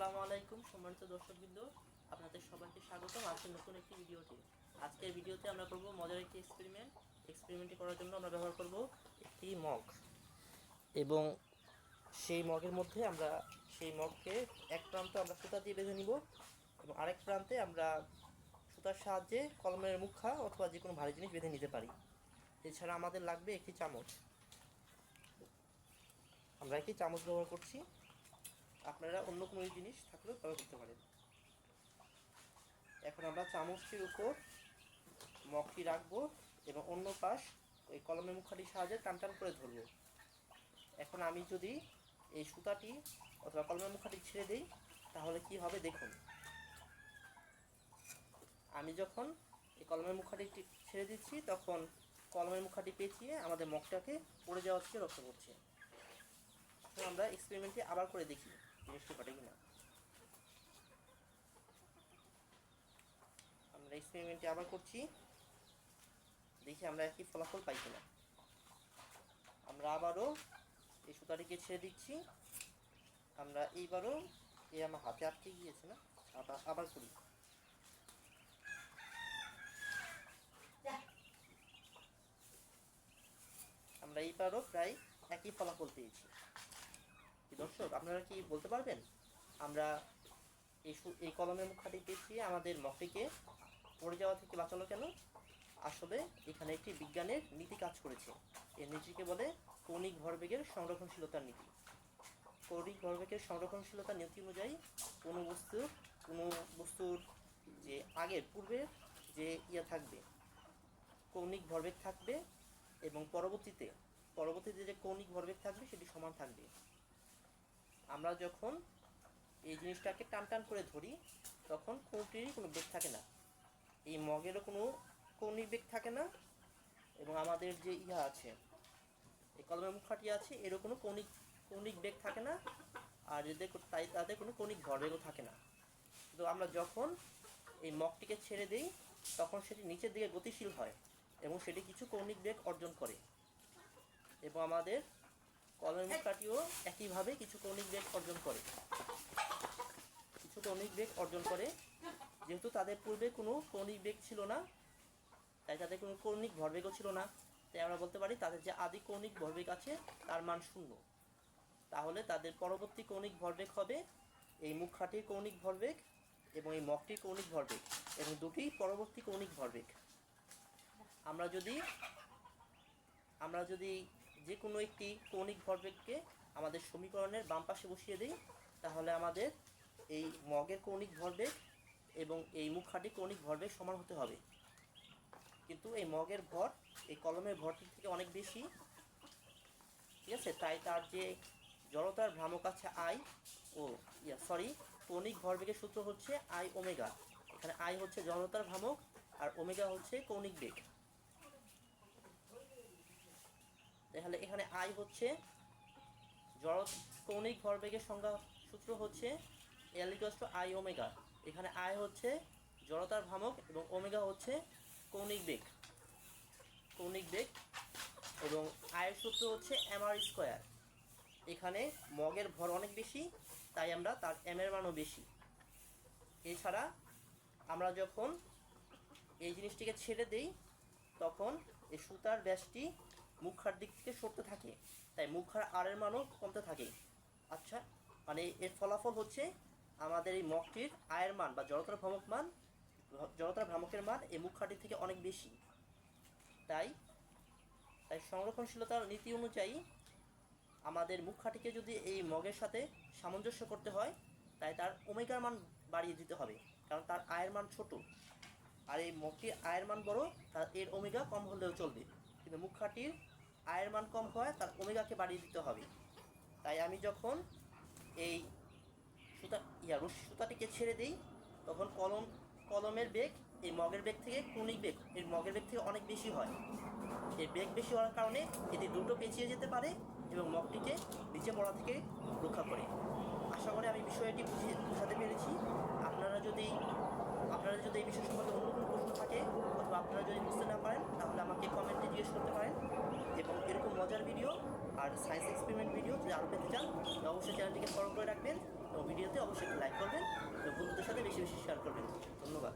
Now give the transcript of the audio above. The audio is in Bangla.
আসসালামু আলাইকুম, সম্মানিত দর্শকবৃন্দ। আপনাদের সবাইকে স্বাগতম আজকের নতুন একটি ভিডিওতে। আজকের ভিডিওতে আমরা করব মজার একটি এক্সপেরিমেন্ট এক্সপেরিমেন্টটি করার জন্য আমরা ব্যবহার করব একটি মগ। এবং সেই মগের মধ্যে আমরা, সেই মগকে এক প্রান্ত আমরা সুতা দিয়ে বেঁধে নিব এবং আরেক প্রান্তে আমরা সুতার সাহায্যে কলমের মুখা অথবা যে কোনো ভারী জিনিস বেঁধে নিতে পারি। এছাড়া আমাদের লাগবে একটি চামচ। আমরা একটি চামচ ব্যবহার করছি। আপনারা অন্য কোনো জিনিস থাকলেও ব্যবহার করতে পারেন। এখন আমরা চামচটির উপর মগটি রাখব এবং অন্য পাশ ওই কলমের মুখাটির সাহায্যে টান টান করে ধরবো। এখন আমি যদি এই সুতাটি অথবা কলমের মুখাটি ছেড়ে দিই, তাহলে কি হবে দেখুন। আমি যখন এই কলমের মুখাটি ছেড়ে দিচ্ছি, তখন কলমের মুখাটি পেঁচিয়ে আমাদের মগটাকে পড়ে যাওয়া থেকে রক্ষা করছে। আমরা এক্সপেরিমেন্টটি আবার করে দেখি। জিনিসটি ঘটে কিনা। আমরা এক্সপেরিমেন্টটি আবার করছি। দেখি আমরা একই ফলাফল পাই কিনা। আমরা আবারও এই সুতাটিকে ছেড়ে দিচ্ছি। আমরা এইবারও এ আমার হাতে আটকে গিয়েছে না? আবার আবার করি। আমরা এইবারও প্রায় একই ফলাফল পেয়েছি। দর্শক, আপনারা কি বলতে পারবেন? আমরা এই এই কলমের মুখাটি পেঁচিয়ে আমাদের মফিকে পড়ে যাওয়া থেকে বাঁচালো কেন? আসলে এখানে একটি বিজ্ঞানের নীতি কাজ করেছে। এই নীতিকে বলে কৌণিক ভরবেগের সংরক্ষণশীলতার নীতি। কৌণিক ভরবেগের সংরক্ষণশীলতার নীতি অনুযায়ী কোনো বস্তুর কোনো বস্তুর যে আগের, পূর্বের যে ইয়া থাকবে, কৌণিক ভরবেগ থাকবে এবং পরবর্তীতে পরবর্তীতে যে কৌণিক ভরবেগ থাকবে সেটি সমান থাকবে। আমরা যখন এই জিনিসটাকে টান টান করে ধরি, তখন কোনটিরই কোনো বেগ থাকে না। এই মগেরও কোনো কৌণিক বেগ থাকে না এবং আমাদের যে ইহা আছে, এই কলমের মুখাটি আছে, এরও কোনো কৌণিক কৌণিক বেগ থাকে না আর এদের তাই তাদের কোনো কৌণিক ভরবেগও থাকে না। তো আমরা যখন এই মগটিকে ছেড়ে দিই, তখন সেটি নিচের দিকে গতিশীল হয় এবং সেটি কিছু কৌণিক বেগ অর্জন করে এবং আমাদের কলমের মুখাটিও একইভাবে কিছু কৌণিক বেগ অর্জন করে। কিছু কৌণিক বেগ অর্জন করে। যেহেতু তাদের পূর্বে কোনো কৌণিক বেগ ছিল না তাই তাদের কোনো কৌণিক ভরবেগও ছিল না। তাই আমরা বলতে পারি তাদের যে আদি কৌণিক ভরবেগ আছে তার মান শূন্য। তাহলে তাদের পরবর্তী কৌণিক ভরবেগ হবে এই মুখাটির কৌণিক ভরবেগ এবং এই মগটির কৌণিক ভরবেগ। এবং দুটি পরবর্তী কৌণিক ভরবেগ। আমরা যদি আমরা যদি যে কোনো একটি কৌণিক ভরবেগকে আমাদের সমীকরণের বাম পাশে বসিয়ে দিই তাহলে আমাদের এই মগের কৌণিক ভরবেগ এবং এই মুখাটির কৌণিক ভরবেগ সমান হতে হবে। কিন্তু এই মগের ভর, এই কলমের ভরটির থেকে অনেক বেশি, ঠিক আছে? তাই তার যে জড়তার ভ্রামক আছে আই ও, ইয়া সরি কৌণিক ভরবেগের সূত্র হচ্ছে আই ওমেগা এখানে আই হচ্ছে জড়তার ভ্রামক আর ওমেগা হচ্ছে কৌণিক বেগ। তাহলে এখানে আই হচ্ছে জড় কৌণিক ভরবেগের সংজ্ঞা সূত্র হচ্ছে এল আই ওমেগা এখানে আই হচ্ছে জড়তার ভ্রামক এবং ওমেগা হচ্ছে কৌণিক বেগ। কৌণিক বেগ এবং আয়ের সূত্র হচ্ছে এম আর স্কোয়ার এখানে মগের ভর অনেক বেশি, তাই আমরা তার এম এর মানও বেশি। এছাড়া আমরা যখন এই জিনিসটিকে ছেড়ে দেই, তখন এই সুতার ব্যাসটি মুখার দিক থেকে সরতে থাকে, তাই মুখার আরের মানও কমতে থাকে। আচ্ছা মানে এর ফলাফল হচ্ছে আমাদের এই মগটির আয়ের মান বা জড়তার ভ্রামক মান, জড়তার ভ্রামকের মান এই মুখাটির থেকে অনেক বেশি। তাই তাই সংরক্ষণশীলতার নীতি অনুযায়ী আমাদের মুখাটিকে যদি এই মগের সাথে সামঞ্জস্য করতে হয়, তাই তার ওমেগার মান বাড়িয়ে দিতে হবে, কারণ তার আয়ের মান ছোট। আর এই মগটির আয়ের মান বড়, তার এর ওমেগা কম হলেও চলবে। কিন্তু মুখাটির আয়ের মান কম হয়, তার ওমেগাকে বাড়িয়ে দিতে হবে। তাই আমি যখন এই সুতা, ইয়া, রশ্মি সুতাটিকে ছেড়ে দিই, তখন কলম, কলমের বেগ, এই মগের বেগ থেকে কৌণিক বেগ, এর মগের বেগ থেকে অনেক বেশি হয়। এই বেগ বেশি হওয়ার কারণে এটি দ্রুত পেঁচিয়ে যেতে পারে এবং মগটিকে নিচে পড়া থেকে রক্ষা করে। আশা করি আমি বিষয়টি বুঝিয়ে বোঝাতে পেরেছি। আপনারা যদি এই বিষয় সম্পর্কে অন্য কোনো প্রশ্ন থাকে অথবা আপনারা যদি বুঝতে না পারেন তাহলে আমাকে কমেন্টে জিজ্ঞেস করতে পারেন এবং এরকম মজার ভিডিও আর সায়েন্স এক্সপেরিমেন্ট ভিডিও যদি আরও পেতে চান অবশ্যই চ্যানেলটিকে ফলো করে রাখবেন। এবং ভিডিওতে অবশ্যই লাইক করবেন। এবং বন্ধুদের সাথে বেশি বেশি শেয়ার করবেন। ধন্যবাদ।